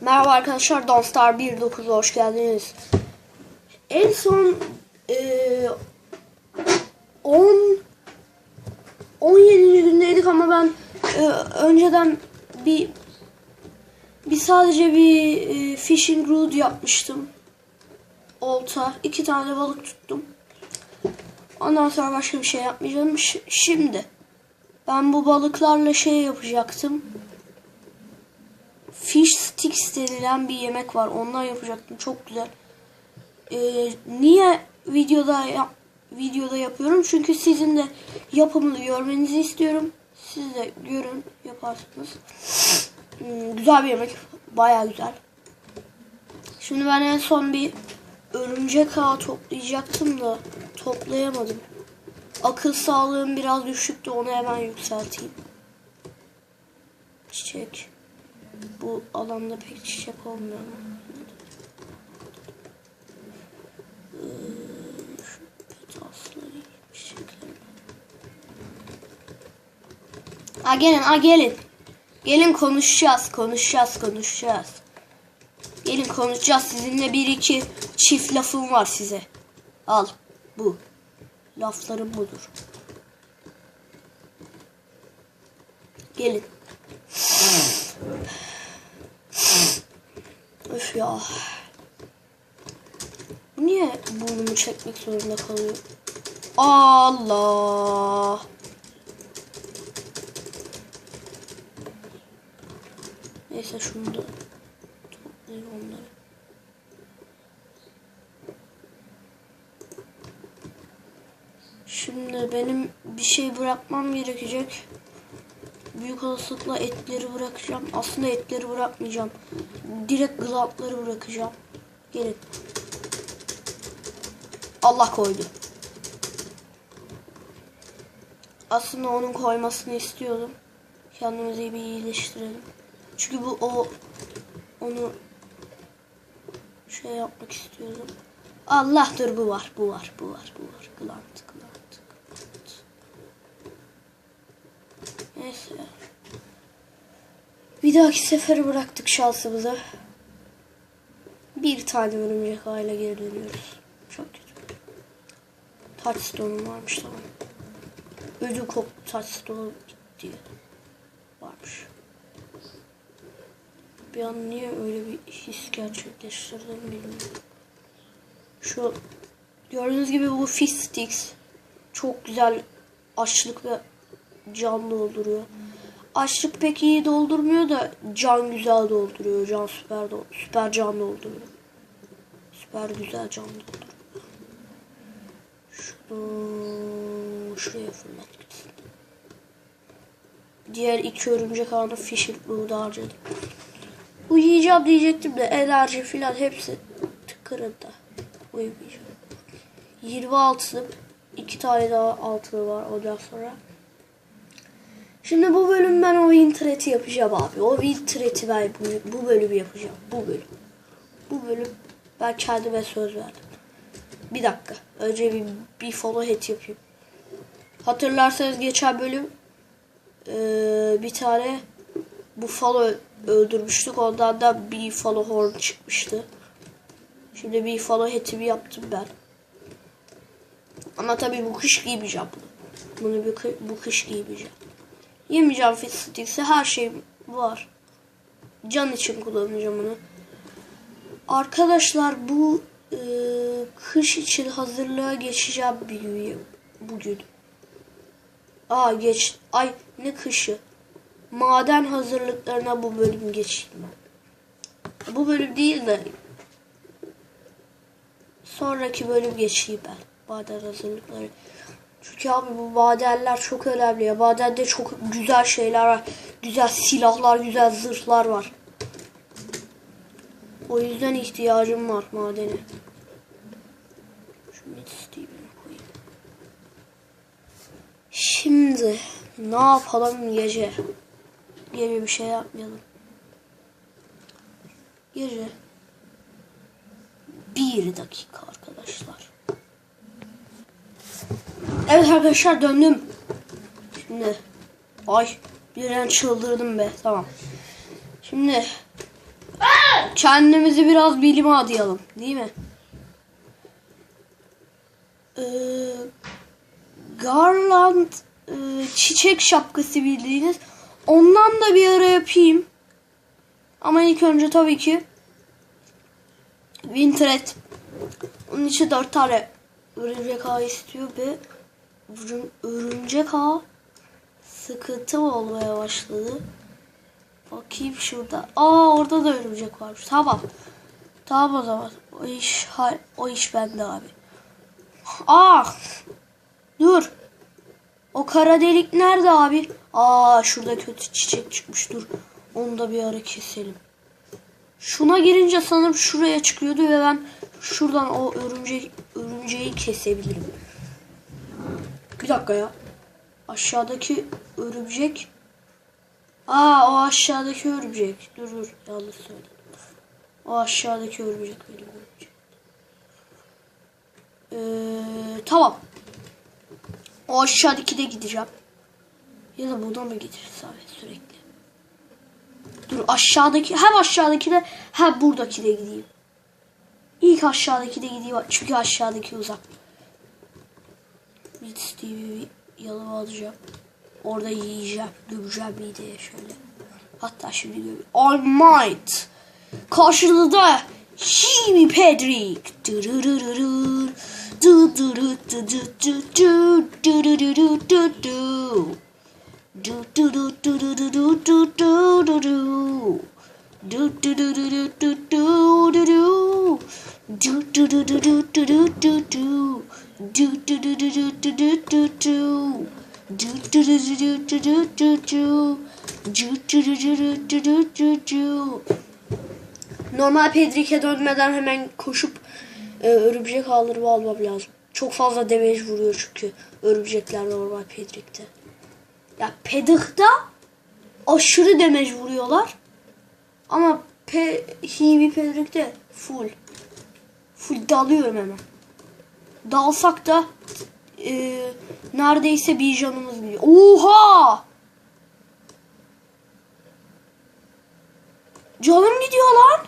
Merhaba arkadaşlar Donstar 1.9'a hoş geldiniz. En son eee 10 17. gündeydik ama ben eee, önceden bir bir sadece bir eee, fishing rod yapmıştım. Olta. iki tane balık tuttum. Ondan sonra başka bir şey yapmayacağım. Ş- şimdi ben bu balıklarla şey yapacaktım. Fish denilen bir yemek var. Ondan yapacaktım. Çok güzel. Ee, niye videoda yap- videoda yapıyorum? Çünkü sizin de yapımını görmenizi istiyorum. Siz de görün yaparsınız. Hmm, güzel bir yemek. Baya güzel. Şimdi ben en son bir örümcek ağı toplayacaktım da toplayamadım. Akıl sağlığım biraz düşüktü. Onu hemen yükselteyim. Çiçek. Bu alanda pek çiçek olmuyor ama. Ee. Ha gelin, ha gelin. Gelin konuşacağız, konuşacağız, konuşacağız. Gelin konuşacağız. Sizinle bir iki çift lafım var size. Al. Bu. Laflarım budur. Gelin. Ya. Niye burnumu çekmek zorunda kalıyor? Allah. Neyse şunu da toplayayım onları. Şimdi benim bir şey bırakmam gerekecek. Büyük olasılıkla etleri bırakacağım. Aslında etleri bırakmayacağım. Direkt glatları bırakacağım. Gelin. Allah koydu. Aslında onun koymasını istiyordum. Kendimizi bir iyileştirelim. Çünkü bu o onu şey yapmak istiyordum. Allah bu var, bu var, bu var, bu var. Glant, Neyse. Bir dahaki sefere bıraktık şansımıza. Bir tane örümcek aile geri dönüyoruz. Çok kötü. Touchstone'um varmış tamam. Ödül koptu Touchstone gitti. Varmış. Bir an niye öyle bir his gerçekleştirdim bilmiyorum. Şu gördüğünüz gibi bu fish sticks çok güzel açlık ve can dolduruyor. Açlık pek iyi doldurmuyor da can güzel dolduruyor. Can süper do süper can dolduruyor. Süper güzel can dolduruyor. Şunu şuraya fırlat gitsin. Diğer iki örümcek ağını fishing rood'a harcadım. Uyuyacağım diyecektim de enerji filan hepsi tıkırında. Uyumayacağım. 26 iki tane daha altını var ondan sonra. Şimdi bu bölüm ben o Wintret'i yapacağım abi. O Wintret'i ben bu, bu bölümü yapacağım. Bu bölüm. Bu bölüm ben kendime söz verdim. Bir dakika. Önce bir, bir follow head yapayım. Hatırlarsanız geçen bölüm eee, bir tane Buffalo öldürmüştük. Ondan da bir follow horn çıkmıştı. Şimdi bir follow head'imi yaptım ben. Ama tabii bu kış giymeyeceğim bunu. Bunu bir, bu kış giymeyeceğim. Yemeyeceğim fit sticks'i. Her şey var. Can için kullanacağım bunu. Arkadaşlar bu e, kış için hazırlığa geçeceğim videoyu bugün. Aa geç. Ay ne kışı. Maden hazırlıklarına bu bölüm geçeyim ben. Bu bölüm değil de sonraki bölüm geçeyim ben. Maden hazırlıkları. Çünkü abi bu madenler çok önemli ya. Madende çok güzel şeyler var. Güzel silahlar, güzel zırhlar var. O yüzden ihtiyacım var madene. Şimdi ne yapalım gece? Gece bir şey yapmayalım. Gece bir dakika arkadaşlar. Evet arkadaşlar döndüm. Şimdi ay birden çıldırdım be tamam. Şimdi Kendimizi biraz bilime adayalım. Değil mi? Ee, Garland e, çiçek şapkası bildiğiniz. Ondan da bir ara yapayım. Ama ilk önce tabii ki Winterret. Onun için dört tane ağı istiyor ve örüm- örümcek ağı sıkıntı olmaya başladı. Bakayım şurada. Aa orada da örümcek varmış. Tamam. Tamam o zaman. O iş o iş bende abi. Aa! Dur. O kara delik nerede abi? Aa şurada kötü çiçek çıkmış. Dur. Onu da bir ara keselim. Şuna girince sanırım şuraya çıkıyordu ve ben şuradan o örümcek örümceği kesebilirim. Bir dakika ya. Aşağıdaki örümcek Aa o aşağıdaki örümcek. Dur dur yanlış söyledim. O aşağıdaki örümcek benim örümcek. Ee, tamam. O aşağıdaki de gideceğim. Ya da buna mı gideriz abi sürekli? Dur aşağıdaki hem aşağıdaki de hem buradaki de gideyim. İlk aşağıdaki de gideyim çünkü aşağıdaki uzak. Blitz bir yalı alacağım. Orada yiyeceğim. Gömeceğim mideye şöyle. Hatta şimdi gömeyim. All might. Karşınızda Jimmy Pedrick. Dırırırırır. Du du du du du du du. Du du du du du du. Du du du du du du du du du du du. Du du du du du du du du du. Du du du du du du. Du du du du du du du du du. Du du du du du du du du. Normal Pedrick'e dönmeden hemen koşup e, örümcek ağlarımı almam lazım. Çok fazla damage vuruyor çünkü örümcekler normal Pedrick'te. Ya Pedrick'ta aşırı damage vuruyorlar. Ama Pe Hiwi Pedrick'te full. Full dalıyorum hemen. Dalsak da e, neredeyse bir canımız gidiyor. Oha! Canım gidiyor lan.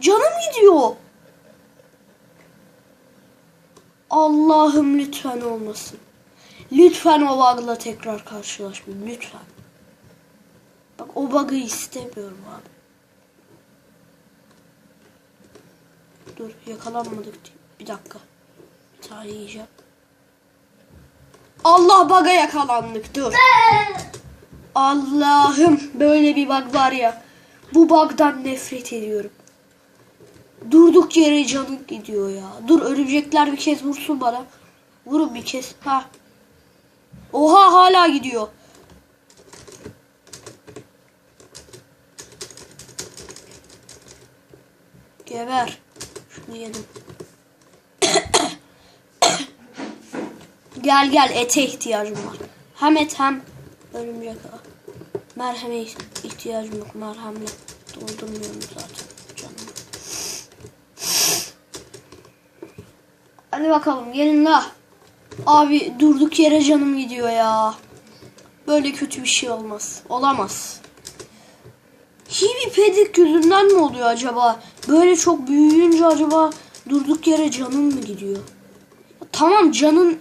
Canım gidiyor. Allah'ım lütfen olmasın. Lütfen o bug'la tekrar karşılaşmayayım. Lütfen. O bug'ı istemiyorum abi. Dur yakalanmadık. Bir dakika. Bir tane yiyeceğim. Allah bug'a yakalandık. Dur. Allah'ım böyle bir bug var ya. Bu bug'dan nefret ediyorum. Durduk yere canım gidiyor ya. Dur örümcekler bir kez vursun bana. Vurun bir kez. Ha. Oha hala gidiyor. Geber. Şunu yedim. gel gel ete ihtiyacım var. Hem et hem örümcek ağı. İhtiyacım yok. Merhemle doldurmuyorum zaten canımı. Hadi bakalım gelin la. Abi durduk yere canım gidiyor ya. Böyle kötü bir şey olmaz. Olamaz. Hibi pedik yüzünden mi oluyor acaba? Böyle çok büyüyünce acaba durduk yere canın mı gidiyor? Tamam canın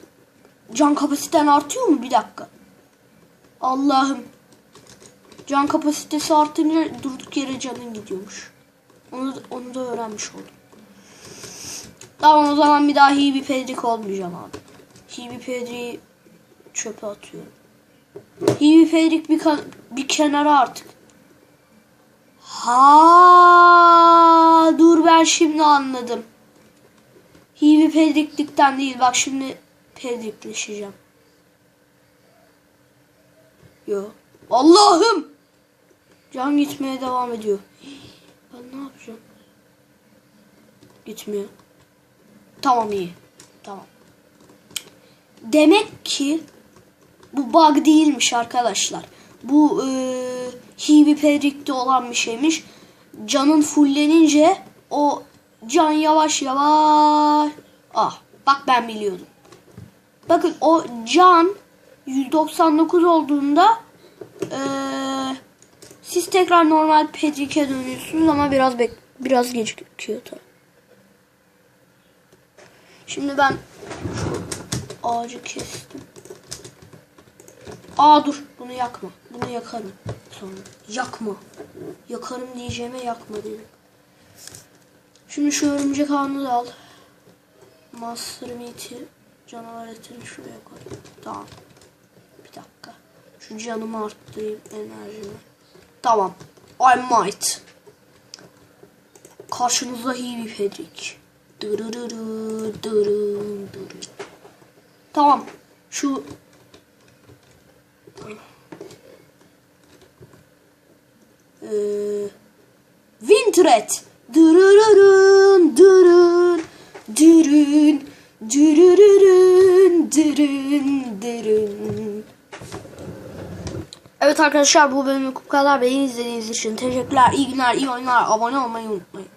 can kapasiten artıyor mu? Bir dakika. Allah'ım. Can kapasitesi artınca durduk yere canın gidiyormuş. Onu, onu da öğrenmiş oldum. Tamam o zaman bir daha Hibi Pedrik olmayacağım abi. Hibi Pedrik'i çöpe atıyorum. Hibi Pedrik bir, bir kenara artık. Ha dur ben şimdi anladım. Hibi Pedriklikten değil bak şimdi Pedrikleşeceğim. Yo. Allah'ım! Can gitmeye devam ediyor. Ben ne yapacağım? Gitmiyor. Tamam iyi. Tamam. Demek ki bu bug değilmiş arkadaşlar. Bu e, Hibi Pedrik'te olan bir şeymiş. Canın fullenince o can yavaş yavaş ah bak ben biliyordum. Bakın o can 199 olduğunda e, siz tekrar normal Pedrick'e dönüyorsunuz ama biraz bek biraz gecikiyor tabii. Şimdi ben şu ağacı kestim. Aa dur bunu yakma. Bunu yakarım sonra. Yakma. Yakarım diyeceğime yakma dedim. Şimdi şu örümcek ağını da al. Master Meat'i canavar etini şuraya koy. Tamam. Bir dakika. Şu canımı arttırayım enerjimi. Tamam. I might. Karşınızda Heavy Pedrick. Dırırırı, dırın, dırın. Tamam. Şu Ee, Wintret. Dırırırın, dırın, dırın, dırırırın, dırın, dırın. Evet arkadaşlar bu bölümlük bu kadar. Beni izlediğiniz için teşekkürler. İyi günler, iyi oyunlar. Abone olmayı unutmayın.